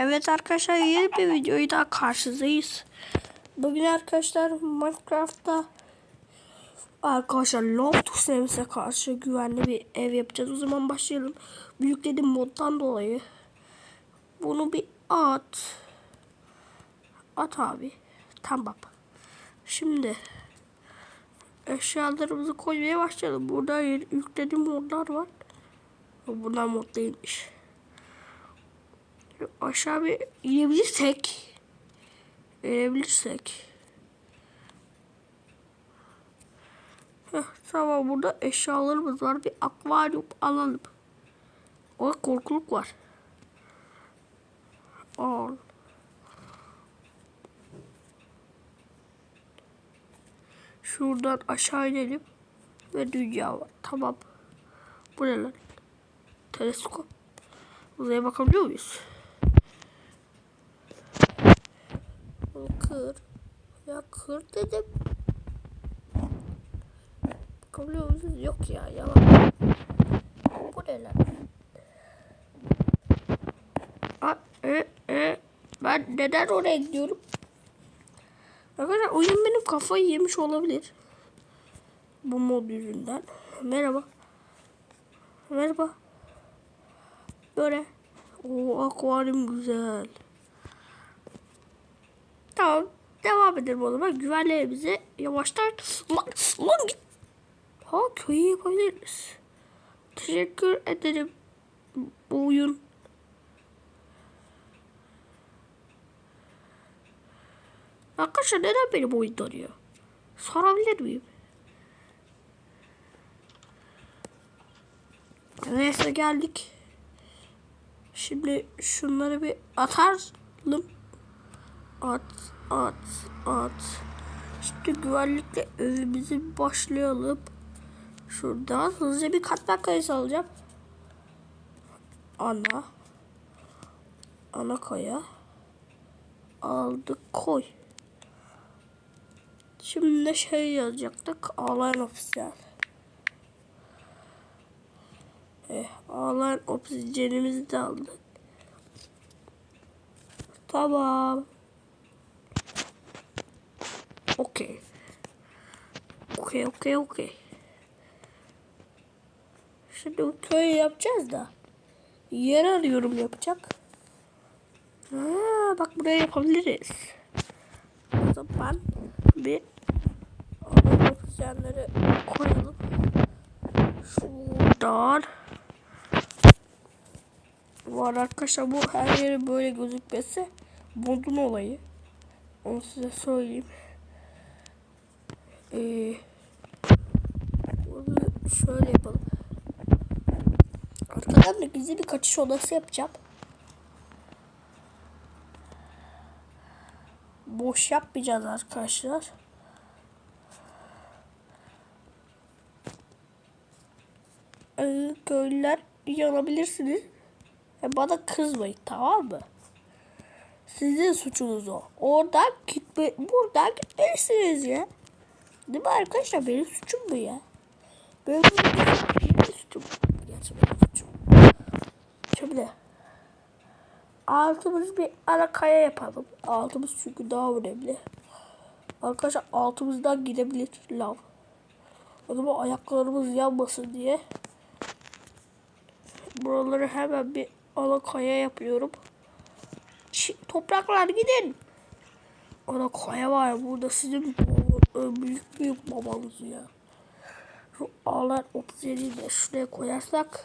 Evet arkadaşlar yeni bir videoyu daha karşınızdayız. Bugün arkadaşlar Minecraft'ta arkadaşlar Loftus evimize karşı güvenli bir ev yapacağız. O zaman başlayalım. Büyükledim moddan dolayı. Bunu bir at. At abi. Tamam. Şimdi eşyalarımızı koymaya başlayalım. Burada yüklediğim modlar var. Bunlar mod değilmiş aşağı bir inebilirsek inebilirsek. Heh, tamam burada eşyalarımız var. Bir akvaryum alalım. O korkuluk var. Al. Şuradan aşağı inelim ve dünya var. Tamam. Bu ne lan? Teleskop. Uzaya bakabiliyor muyuz Kır. Ya kır dedim. Bakabiliyor musunuz? Yok ya yalan. Bu ne lan? A, e, e, ben neden oraya gidiyorum? Arkadaşlar oyun benim kafayı yemiş olabilir. Bu mod yüzünden. Merhaba. Merhaba. Böyle. O akvaryum güzel. Tamam. Devam edelim o zaman. Güvenli bize yavaştan. Lan, lan git. Ha köyü yapabiliriz. Teşekkür ederim. Bu oyun. Arkadaşlar neden benim oyun arıyor? Sorabilir miyim? Neyse geldik. Şimdi şunları bir atalım. At, at, at. Şimdi güvenlikle evimizi başlayalım. Şuradan hızlıca bir katman kayası alacağım. Ana. Ana kaya. Aldık koy. Şimdi de şey yazacaktık. Ağlayan ofisler. Eh, ağlayan oksijenimizi de aldık. Tamam. Okey. Okey, okey, okey. Şimdi bu köyü yapacağız da. Yer arıyorum yapacak. Ha, bak buraya yapabiliriz. O zaman bir oksijenleri koyalım. Şuradan. Var arkadaşlar bu her yeri böyle gözükmesi modun olayı. Onu size söyleyeyim. Ee, bunu şöyle yapalım. Arkadan da gizli bir kaçış odası yapacağım. Boş yapmayacağız arkadaşlar. Ee, köylüler yanabilirsiniz. Bana kızmayın tamam mı? Sizin suçunuz o. Oradan gitme, buradan gitmelisiniz ya. Değil mi arkadaşlar? Benim suçum bu ya. Benim, benim suçum. Gerçi benim suçum. Şimdi altımız bir ara kaya yapalım. Altımız çünkü daha önemli. Arkadaşlar altımızdan gidebilir lav. O zaman ayaklarımız yanmasın diye buraları hemen bir ala kaya yapıyorum. Ç topraklar gidin. Ana kaya var burada sizin büyük büyük babanız ya. Şu ağlar obsiyeni de şuraya koyarsak.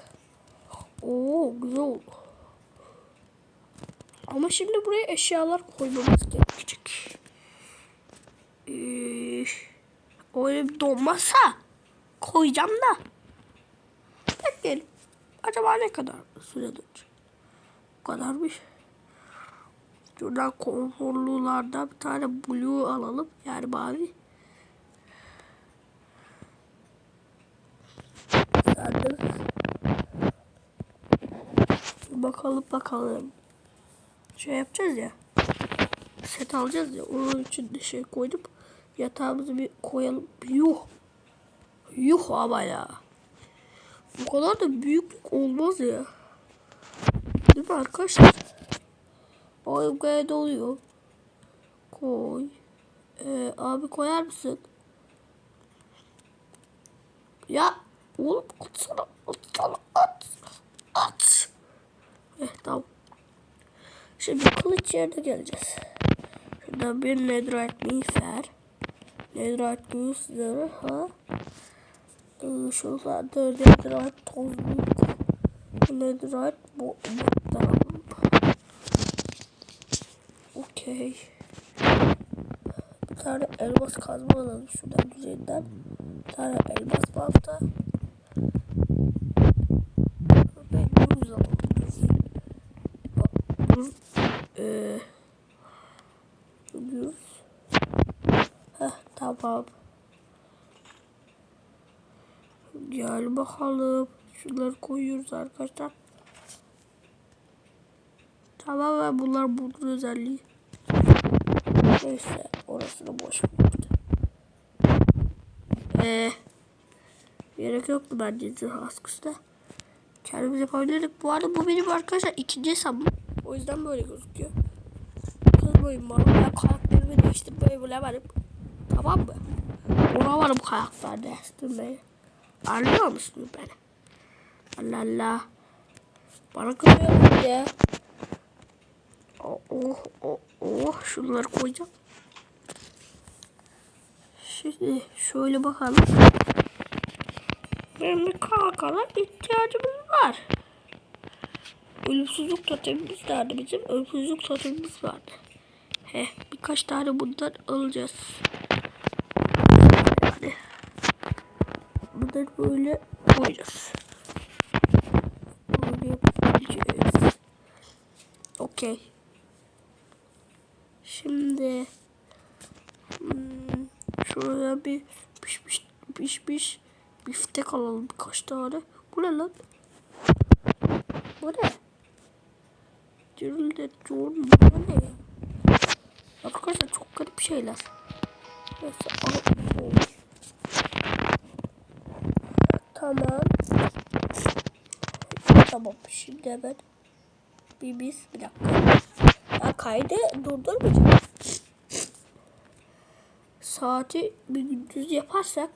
Oo güzel. Ama şimdi buraya eşyalar koymamız gerekecek. Ee, öyle donmazsa koyacağım da. Bekleyelim. Acaba ne kadar süredir? Bu kadarmış. Şuradan konforlulardan bir tane blue alalım. Yani mavi. Sandım. Bakalım bakalım. Şey yapacağız ya. Set alacağız ya. Onun için de şey koydum. Yatağımızı bir koyalım. Yuh. Yuh ama ya. Bu kadar da büyüklük olmaz ya. Değil mi arkadaşlar? O gayet oluyor. Koy. Ee, abi koyar mısın? Ya oğlum atsana atsana at. At. Eh tamam. Şimdi kılıç yerine geleceğiz. Şurada bir netherite miğfer. Netherite miğfer ha. Ee, şuralarda netherite tozluk. Netherite bu botlarım. Okey. Bir tane elmas kazma alalım şuradan düzeyden. Bir tane elmas balta. Ve buz alalım. Buz. Eee. Buz. Heh tamam. Gel bakalım. Şunları koyuyoruz arkadaşlar. Tamam ve bunlar bunun özelliği. Neyse orasını boş bıraktım. Ee, gerek yoktu bence zırh askısı Kendimiz yapabilirdik. Bu arada bu benim arkadaşlar ikinci hesabım. O yüzden böyle gözüküyor. Kızmayın bana. Ben karakterimi değiştirmeyi bilemedim. Tamam mı? Ona varım karakter değiştirmeyi. Anlıyor musunuz beni? Allah Allah. Bana kızıyor ya. Oh, oh, oh, oh. Şunları koyacağım. Şimdi şöyle bakalım. Benim bir kalkana ihtiyacımız var. Ölümsüzlük totemimiz vardı bizim. Ölümsüzlük totemimiz vardı. Heh, birkaç tane bundan alacağız. Yani bunları böyle koyacağız. Böyle yapabileceğiz. Okey. Şimdi hmm, şuraya bir pişmiş pişmiş biftek alalım birkaç tane. Bu ne lan? Bu ne? Cırıldet John bu ne? Arkadaşlar çok garip şeyler. Neyse al. Tamam. Tamam şimdi hemen bir biz bir dakika. Ben kaydı durdurmayacağım. Saati bir gündüz yaparsak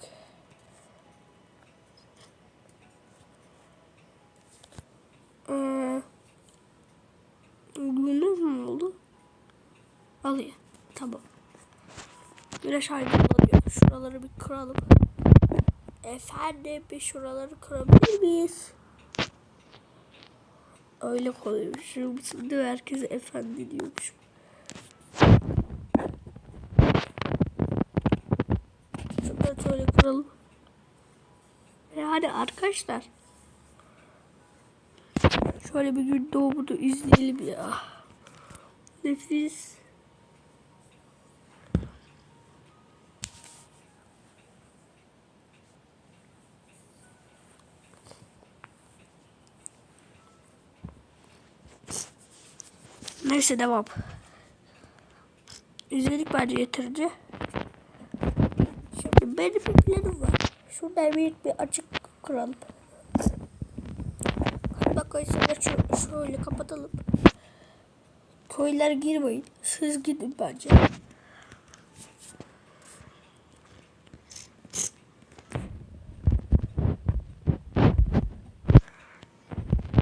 ee, gündüz mü oldu? Alıyor. Tamam. Güneş aydınlanıyor. Şuraları bir kıralım. Efendim bir şuraları kırabilir miyiz? Öyle konuşmuşum. Şimdi herkese efendi diyormuşum. Şunları şöyle kıralım. Yani arkadaşlar. Şöyle bir gün doğumunu izleyelim ya. Nefis. Neyse devam. İzledik bence yeterince. Şimdi benim bir planım var. Şuradan bir, bir açık kuralım. Bak şöyle, şöyle kapatalım. Koylar girmeyin. Siz gidin bence.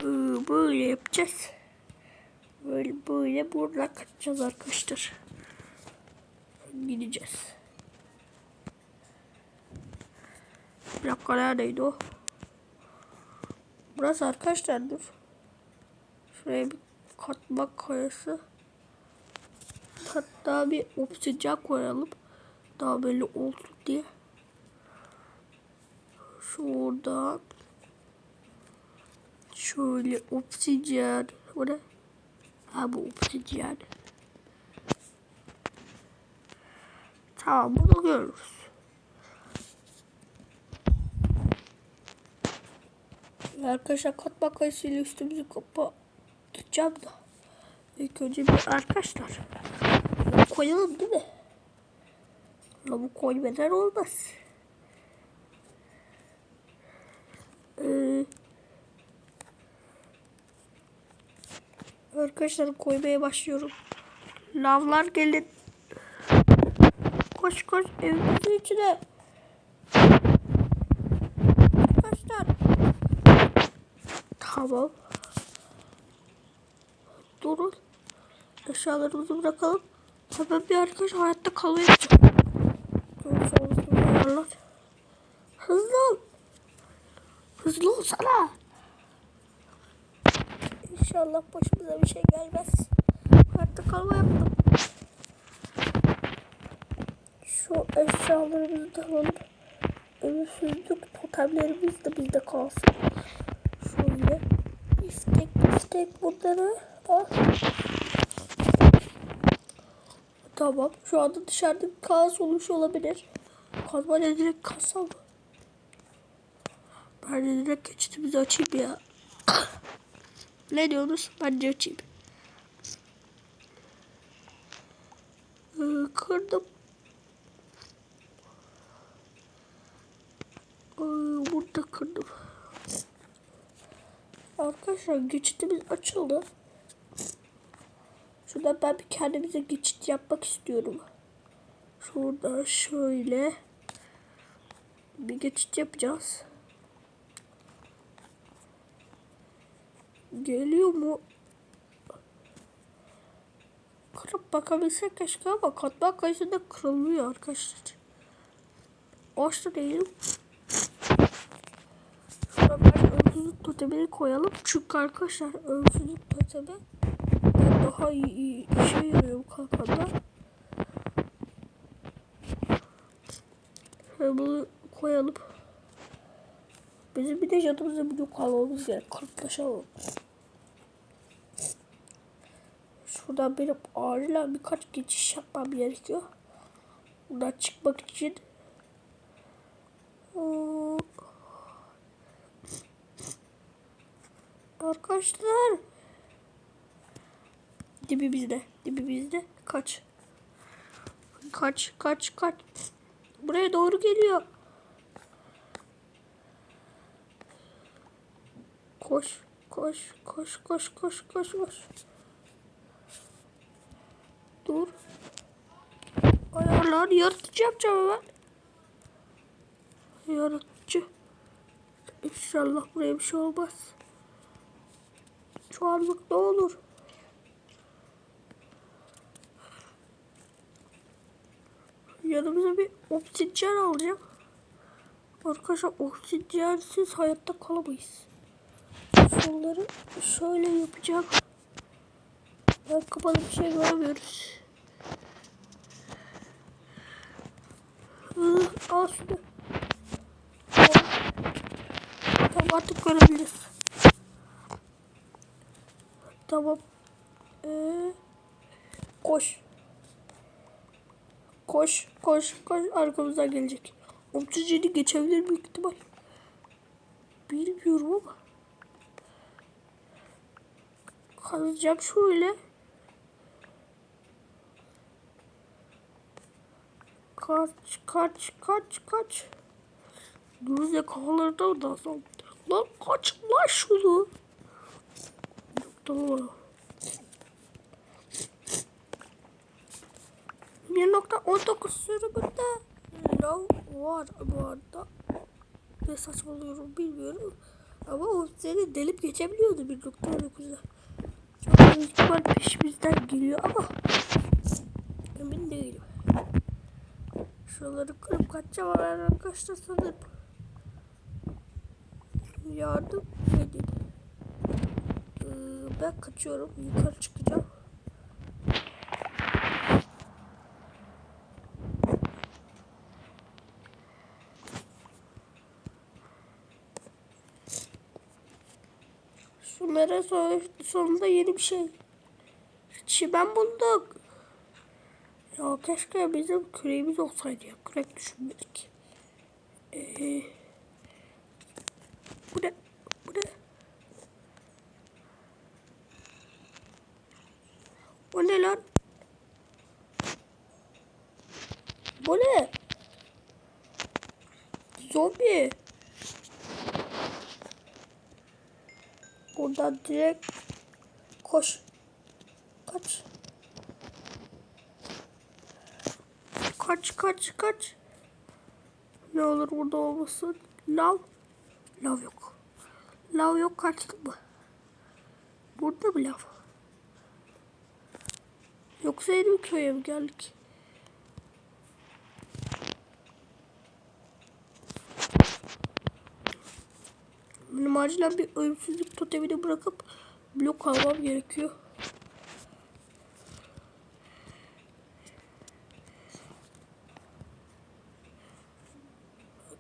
Ee, Böyle yapacağız. Böyle böyle buradan kaçacağız arkadaşlar. Gideceğiz. Bir dakika neredeydi o? Burası arkadaşlar dur. Şuraya bir katmak kayası. Hatta bir obsidyen koyalım. Daha belli olsun diye. Şuradan. Şöyle obsidyen. Bu ne? Ha bu obsidyen. Tamam bunu görürüz. Arkadaşlar katma kayısıyla üstümüzü kapatacağım da. İlk önce bir arkadaşlar. Koyalım değil mi? Ama bu koymadan olmaz. Ee, Arkadaşlar koymaya başlıyorum. Lavlar gelin. Koş koş evimizin içine. Arkadaşlar. Tamam. Durun. Eşyalarımızı bırakalım. Hemen bir arkadaş hayatta kalma yapacak. Doğru sonrasında ayarlar. Hızlı ol. Hızlı olsana. İnşallah başımıza bir şey gelmez. Hayatta kalma yaptım. Şu eşyalarımızı da alalım. Ölümsüzlük totemlerimiz de bizde kalsın. Şöyle. İstek istek bunları al. Tamam. Şu anda dışarıda bir kaos olmuş olabilir. Kazmayla direkt kassam. Ben de direkt geçitimizi açayım ya. Ne diyorsunuz? Ben de açayım. Ee, kırdım. Ee, burada kırdım. Arkadaşlar geçitimiz açıldı. Şuradan ben bir kendimize geçit yapmak istiyorum. Şuradan şöyle bir geçit yapacağız. Geliyor mu? Kırıp bakabilsek keşke ama katman kayısında kırılmıyor arkadaşlar. Açtı değilim. Şurada ben ölümsüzlük totemini koyalım. Çünkü arkadaşlar ölümsüzlük totemi daha iyi, iyi işe yarıyor bu kalkanda. Şöyle bunu koyalım. Bizim bir de canımızda bir yok almamız gerek. Kırklaşalım. Şuradan benim acilen birkaç geçiş yapmam gerekiyor. Buradan çıkmak için. Arkadaşlar. Dibi bizde. Dibi bizde. Kaç. Kaç kaç kaç. Buraya doğru geliyor. Koş koş koş koş koş koş koş. Dur. Ayarlar yaratıcı yapacağım hemen. Yaratıcı. İnşallah buraya bir şey olmaz. Anlık ne olur. Yanımıza bir obsidyen alacağım. Arkadaşlar obsidyensiz hayatta kalamayız. Şunları şöyle yapacağım. Ben kapalı bir şey göremiyoruz. Hı, al şunu. Tamam artık görebiliriz. Tamam. Ee, koş. Koş, koş, koş. Arkamızdan gelecek. Oksijeni geçebilir büyük ihtimal. Bilmiyorum ama. Kazacağım şöyle. Kaç, kaç, kaç, kaç. Gözle kafalarından da azaldı. Lan kaç lan şunu. Tamam. 1.19 sürümünde lav var bu arada. Ne saçmalıyorum bilmiyorum. Ama o seni delip geçebiliyordu 1.19'da. Çok büyük ihtimal peşimizden geliyor ama emin değilim. Şuraları kırıp kaçacağım ama arkadaşlar sanırım. Yardım edin. Ee, ben kaçıyorum. Yukarı çıkacağım. Şunlara son- sonunda yeni bir şey. Çimen bulduk. Ya keşke bizim küreğimiz olsaydı ya. Kürek düşünmedik. Ee, bu ne? Bu ne? O ne lan? Bu ne? Zombi. Buradan direkt koş kaç. Kaç kaç kaç. Ne olur burada olmasın. Lav. Lav yok. Lav yok kaçtı mı? Burada mı lav? Yoksa benim köye mi geldik? Benim acilen bir ölümsüzlük totemini bırakıp blok almam gerekiyor.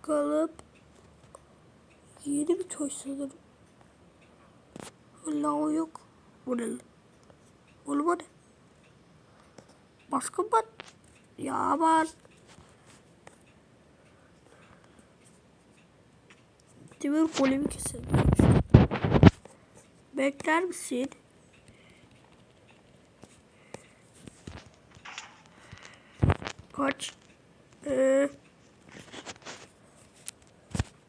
Bakalım. Sanırım. Allah o yok. Bu ne? Oğlum o ne? Başka mı? Ya aman. Demir golemi keselim. Bekler misin? Kaç. Ee,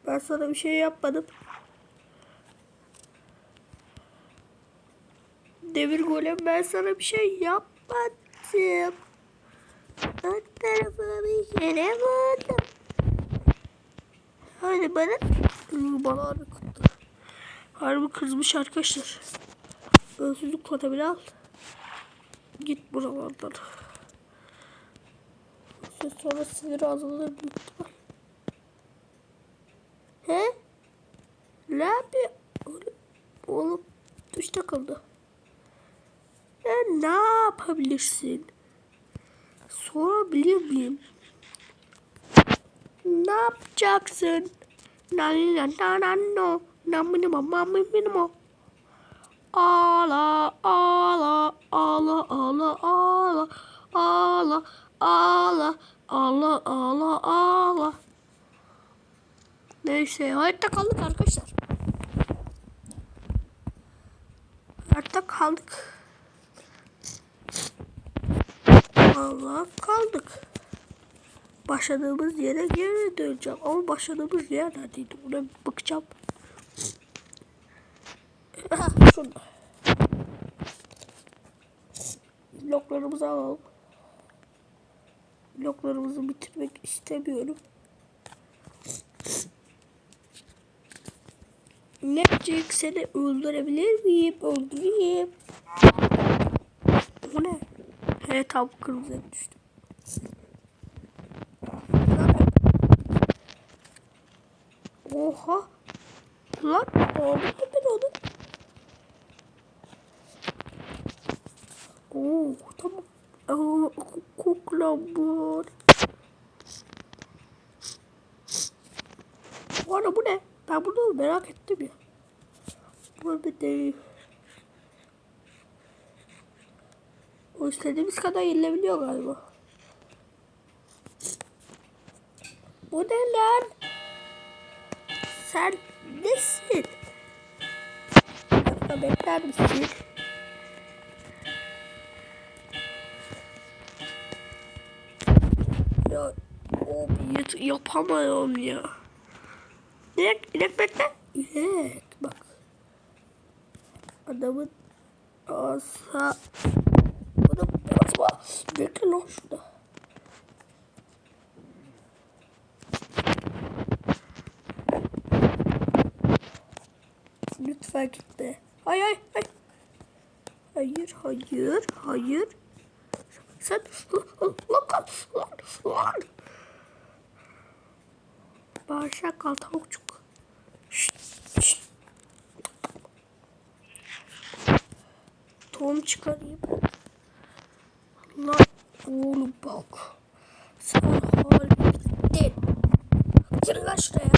ben sana bir şey yapmadım. Demir golem ben sana bir şey yapmadım. Ön tarafına bir yere vurdum. Hadi bana. Bana harbi kutlu. Harbi kızmış arkadaşlar. Ölsüzlük totemini al. Git buralardan. Sonra sinir azalır ihtimal. He? Ne yapıyor? Oğlum, oğlum tuş takıldı. Ya ne yapabilirsin? Sorabilir miyim? Ne yapacaksın? Na na na na no. Na mini ma ma mini mo. Ağla ağla ağla ağla ağla ağla ağla ağla ağla ağla. Neyse hayatta kaldık arkadaşlar. Hayatta kaldık. Allah kaldık. Başladığımız yere geri döneceğim. Ama başladığımız yer neredeydi? Ona bir bakacağım. Şurada. Bloklarımızı alalım. Bloklarımızı bitirmek istemiyorum. Nepcik seni öldürebilir miyim? Öldüreyim. O ne? He tam kırmızıya düştüm. Oha. Lan aldım mı ben onu? Oo tamam. Aa, koklamur. Bu arada bu ne? Ben bunu merak ettim ya. Bu bir değil. O istediğimiz kadar yenilebiliyor galiba. Bu ne lan? Sen nesin? Dakika bekler misin? Ya o yapamıyorum ya. İnek, inek bekle. İnek bak. Adamın asa... Basma. Bekle lan şurada. Lütfen gitme. Hay hay hay. Hayır hayır hayır. Sen lan lan lan lan. Bağırsak kal tavukçuk. Şşt, şşt. Tohum çıkarayım. Lan oğlum bak. Sen harbi bittin. Gir lan şuraya.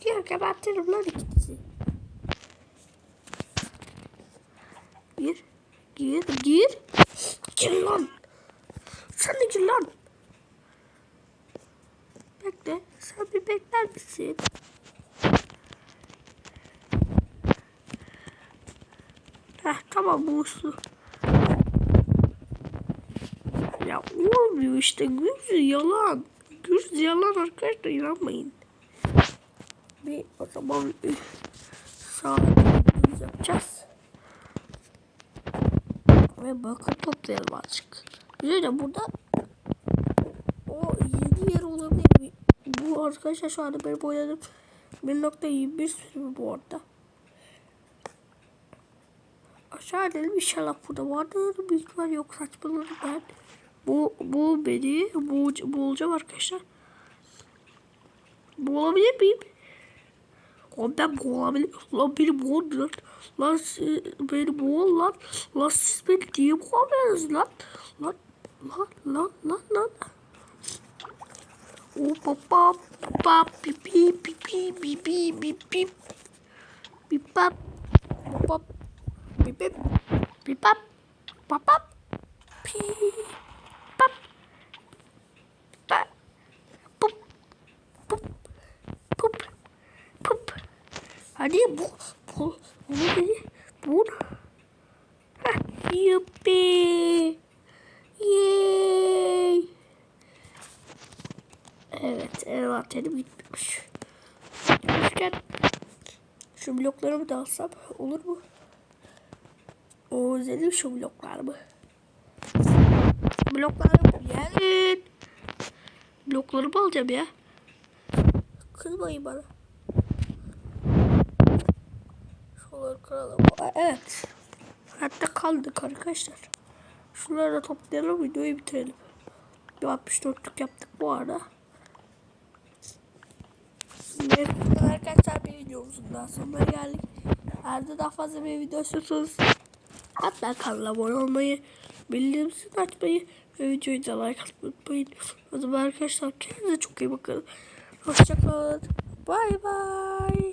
Gir gebertirim lan ikinizi. Gir. Gir. Gir. Gir lan. Sen de gir lan. Bekle. Sen bir bekler misin? Heh tamam bu. Ya olmuyor işte. Gürz yalan. Gürz yalan arkadaşlar inanmayın. Bir o zaman sağ yapacağız. Ve bakın toplayalım azıcık. Bir de burada o 7 yer olabilir. Bu arkadaşlar şu anda benim oynadığım 1.21 sürümü bu arada. Aşağı inelim inşallah burada vardır. Büyük ihtimal yok saçmaladım ben. Bu, bu beni bu, bulacağım arkadaşlar. Bu olabilir miyim? Lan ben bu olabilir. Lan beni boğun lan. Lan siz, beni boğun lan. Lan siz beni niye boğamıyorsunuz lan? Lan lan lan lan lan. O papa papa pipi pipi pipi pipi pipap pop pipip pipap papap pipap hadi bu bu bu Hah, yuppi yay Evet, envanterim gitmiş. Gitmişken şu bloklarımı da alsam olur mu? O özledim şu bloklarımı. Bloklarımı gelin. Bloklarımı alacağım ya. Kızmayın bana. Şuraları kıralım. Evet. Hatta kaldık arkadaşlar. Şunları da toplayalım videoyu bitirelim. Bir 64'lük yaptık bu arada. Evet arkadaşlar bir videomuzun daha sonuna geldik. Eğer daha fazla bir video istiyorsanız hatta kanala abone olmayı, bildirim zilini açmayı ve videoyu da like atmayı unutmayın. O zaman arkadaşlar kendinize çok iyi bakın. Hoşçakalın. Bay bay.